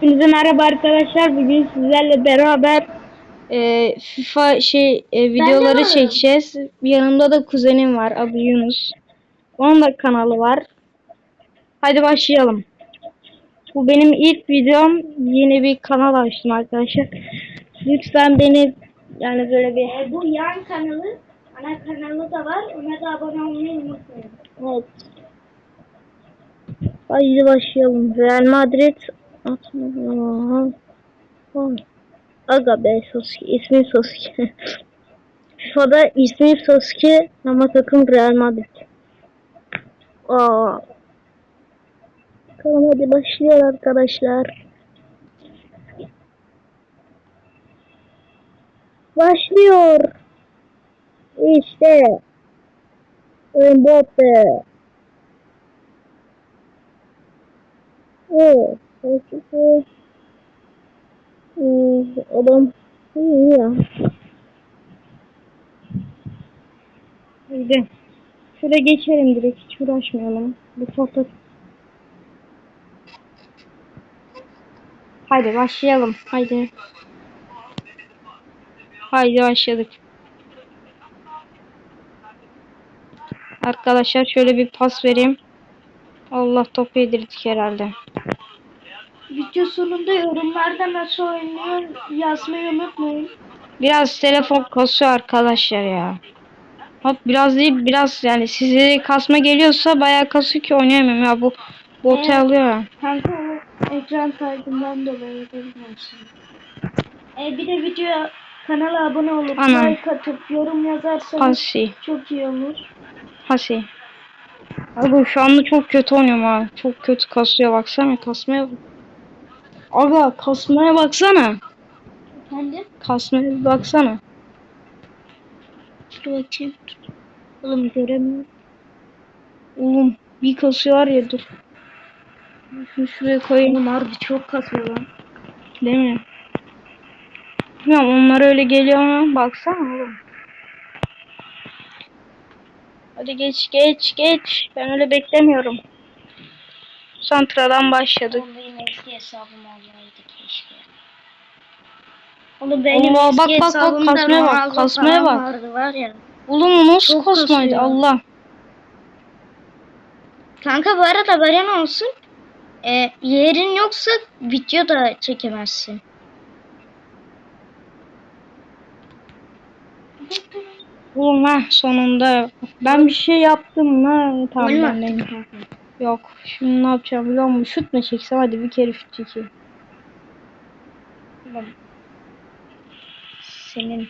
Hepinize merhaba arkadaşlar. Bugün sizlerle beraber e, FIFA şey e, videoları çekeceğiz. Yanımda da kuzenim var adı Yunus. Onun da kanalı var. Hadi başlayalım. Bu benim ilk videom. Yeni bir kanal açtım arkadaşlar. Lütfen beni yani böyle bir E, bu yan kanalı, ana kanalı da var. Ona da abone olmayı unutmayın. Evet. Haydi başlayalım. Real Madrid atma. Aga be Sasuke. İsmim Sasuke. FIFA'da ismim Sasuke ama takım Real Madrid. Aa. Bakalım hadi başlıyor arkadaşlar. Başlıyor. İşte. Mbappe. Oo, Ee, adam iyi ya. Haydi. Şuraya geçelim direkt hiç uğraşmayalım. Bu foto. Haydi başlayalım. Haydi. Haydi başladık. Arkadaşlar şöyle bir pas vereyim. Allah topu yedirdik herhalde. Video sonunda yorumlarda nasıl oynuyor yazmayı unutmayın. Biraz telefon kasıyor arkadaşlar ya. Hop biraz değil biraz yani size kasma geliyorsa bayağı kasıyor ki oynayamıyorum ya bu botu Evet. alıyor. Kanka ekran kaydından dolayı bilmiyorsun. E, bir de video kanala abone olup Anam. like atıp yorum yazarsanız Hasi. çok iyi olur. Hasi. Abi şu anda çok kötü oynuyorum ha. Çok kötü kasıyor baksana kasmaya bak. Aga kasmaya baksana. Efendim? Kasmaya bir baksana. Dur bakayım. Oğlum göremiyorum. Oğlum bir kasıyor var ya dur. Şunu şuraya koyayım. Harbi çok kasıyor lan. Değil mi? Bilmiyorum onlar öyle geliyor ama baksana oğlum. Hadi geç geç geç. Ben öyle beklemiyorum. Santradan başladık. Eski hesabım olsaydı keşke. Oğlum benim Allah, eski bak, bak, bak, hesabımda kasmaya bak, kasmaya bak. vardı var ya. Oğlum o nasıl Çok kasmaydı kasıyor. Allah. Kanka bu arada haberin olsun. E, yerin yoksa video da çekemezsin. Oğlum ha sonunda. Ben bir şey yaptım ha. Tamam ben? Yok. Şimdi ne yapacağım biliyor musun? Şut mu çeksem hadi bir kere şut çekeyim. Ulan. Senin.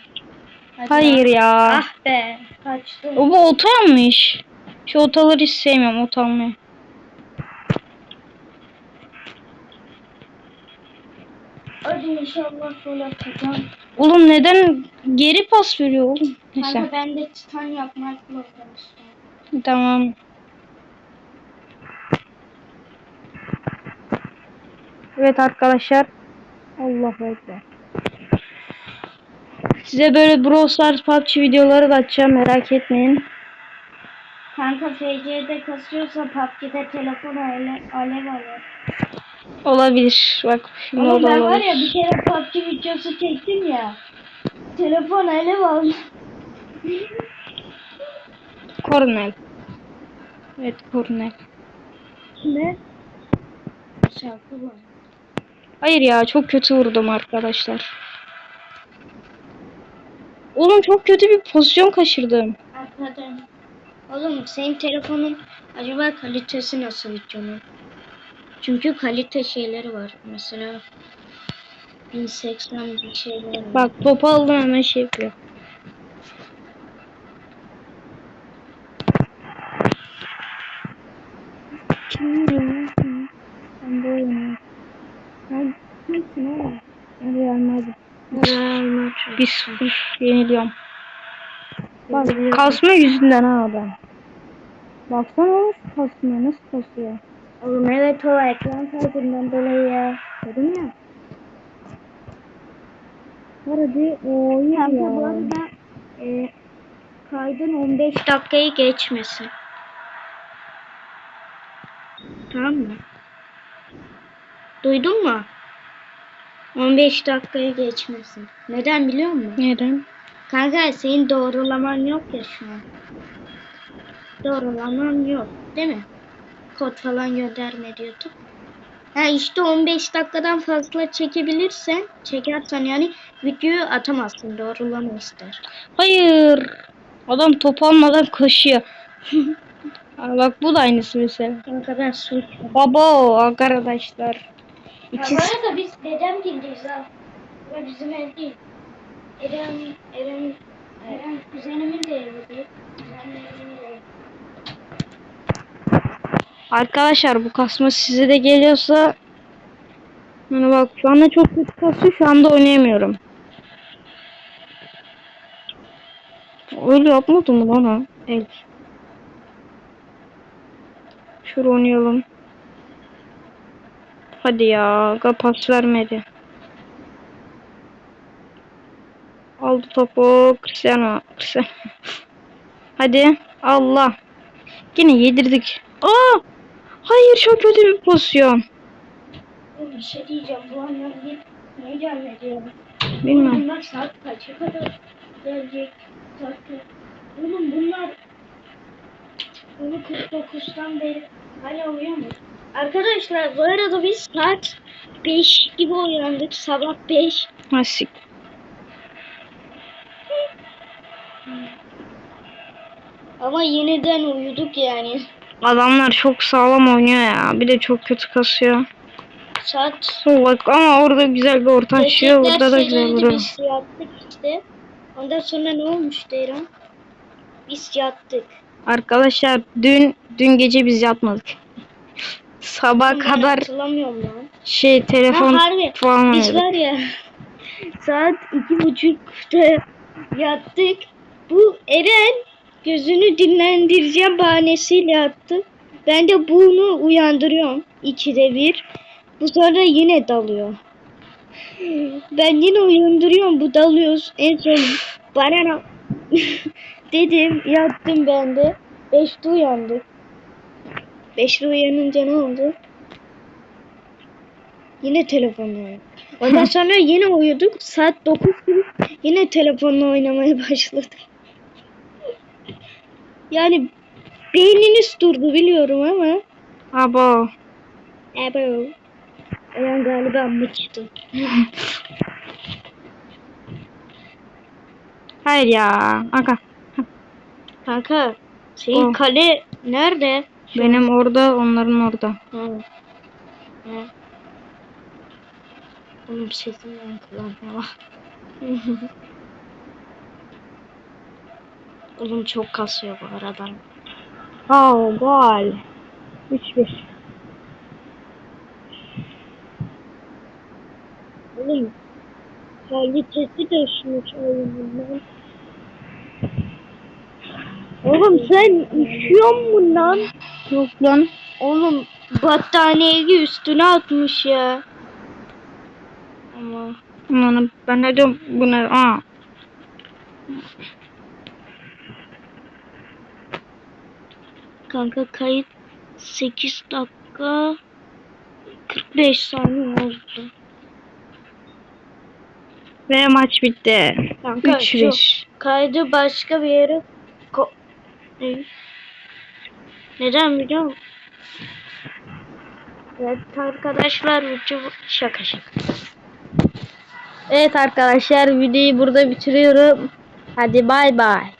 Hadi Hayır lan. ya. Ah be. Kaçtı. O bu ota yanmış. Şu otaları hiç sevmiyorum ot almayı. Hadi inşallah gol atacağım. Oğlum neden geri pas veriyor oğlum? Neyse. Kanka ben de titan yapmak zorundayım. Tamam. Evet arkadaşlar. Allah ekber. Size böyle Brawl Stars PUBG videoları da açacağım merak etmeyin. Kanka FC'de kasıyorsa PUBG'de telefonu ele, alev alır. Olabilir. Bak şimdi Ama o da ben var ya bir kere PUBG videosu çektim ya. Telefon alev aldı. Kornel. Evet Kornel. Ne? Şarkı bu. Hayır ya çok kötü vurdum arkadaşlar. Oğlum çok kötü bir pozisyon kaçırdım. Arkadan. Oğlum senin telefonun acaba kalitesi nasıl videonun? Çünkü kalite şeyleri var. Mesela 1080 bir şeyler var. Bak topu aldım hemen şey yapıyor. Kim ya? Ben de oynuyorum. Ben kimsin oğlum? Ben Real Madrid. Real Madrid. Bir sıfır yeniliyorum. Bak kasma yüzünden ha adam. Baksana nasıl kasmıyor, nasıl kasıyor. Oğlum evet o ekran kaydından dolayı ya. Dedim ya. Hadi o iyi ya. bu arada e, kaydın 15 dakikayı geçmesin. Tamam mı? Duydun mu? 15 dakikaya geçmesin. Neden biliyor musun? Neden? Kanka senin doğrulaman yok ya şu an. Doğrulaman yok değil mi? Kod falan gönderme diyorduk. Ha işte 15 dakikadan fazla çekebilirsen, çekersen yani videoyu atamazsın. Doğrulama ister. Hayır. Adam top almadan koşuyor. Aa, Bak bu da aynısı mesela. Kanka ben su Baba arkadaşlar. Ya İkisi. bu arada biz dedem gildeyiz ha. Ve bizim ev değil. Eren, Eren, Eren kuzenimin de evi değil. Kuzenlerimin de evi. Arkadaşlar bu kasma size de geliyorsa yani bak şu anda çok kötü kasıyor şu anda oynayamıyorum. Öyle yapmadım mı lan ha? Evet. Şuraya oynayalım. Hadi ya. Aga pas vermedi. Aldı topu. Cristiano. Cristiano. Hadi. Allah. Yine yedirdik. Aa! Hayır çok kötü bir pozisyon. Bir şey diyeceğim. Bu anlam bir ne gelmedi? Bilmem. Bunlar saat kaça kadar gelecek? Kaç? Oğlum bunlar bunu 49'dan beri hala uyuyor Arkadaşlar bu arada biz saat 5 gibi uyandık. Sabah 5. Nasıl? Ama yeniden uyuduk yani. Adamlar çok sağlam oynuyor ya. Bir de çok kötü kasıyor. Saat Bak ama orada güzel bir orta açıyor. Teşekkürler Burada da güzel vuruyor. Biz yattık işte. Ondan sonra ne olmuştu Eren? Biz yattık. Arkadaşlar dün dün gece biz yatmadık. Sabah Ben kadar hatırlamıyorum lan. şey telefon Ha, harbi. falan Biz var ya saat iki buçukta yattık. Bu Eren gözünü dinlendireceğim bahanesiyle yattı. Ben de bunu uyandırıyorum. ikide bir. Bu sonra yine dalıyor. Ben yine uyandırıyorum. Bu dalıyoruz. En son bana dedim yattım ben de. Beşte uyandık. Beşte uyanınca ne oldu? Yine telefonla oynadık. Ondan sonra yine uyuduk. Saat 9 gibi yine telefonla oynamaya başladık. Yani beyniniz durdu biliyorum ama. Abo. Ebo. Eren galiba mıçtı. Hayır ya. Aga. Kanka senin O. kale nerede? Benim orada onların orada. Ha. Ha. Oğlum sesim yankılanıyor. Oğlum çok kasıyor bu arada. Oh gol. 3-1. Oğlum kalitesi düşmüş oyunundan. Oğlum sen üşüyor musun lan? Yok lan. Oğlum battaniyeyi üstüne atmış ya. Ama Aman ben ne diyorum bu ne? Aa. Kanka kayıt 8 dakika 45 saniye oldu. Ve maç bitti. Kanka 3-1. Kaydı başka bir yere ko-? Neden biliyor musun? Evet arkadaşlar video şaka şaka. Evet arkadaşlar videoyu burada bitiriyorum. Hadi bay bay.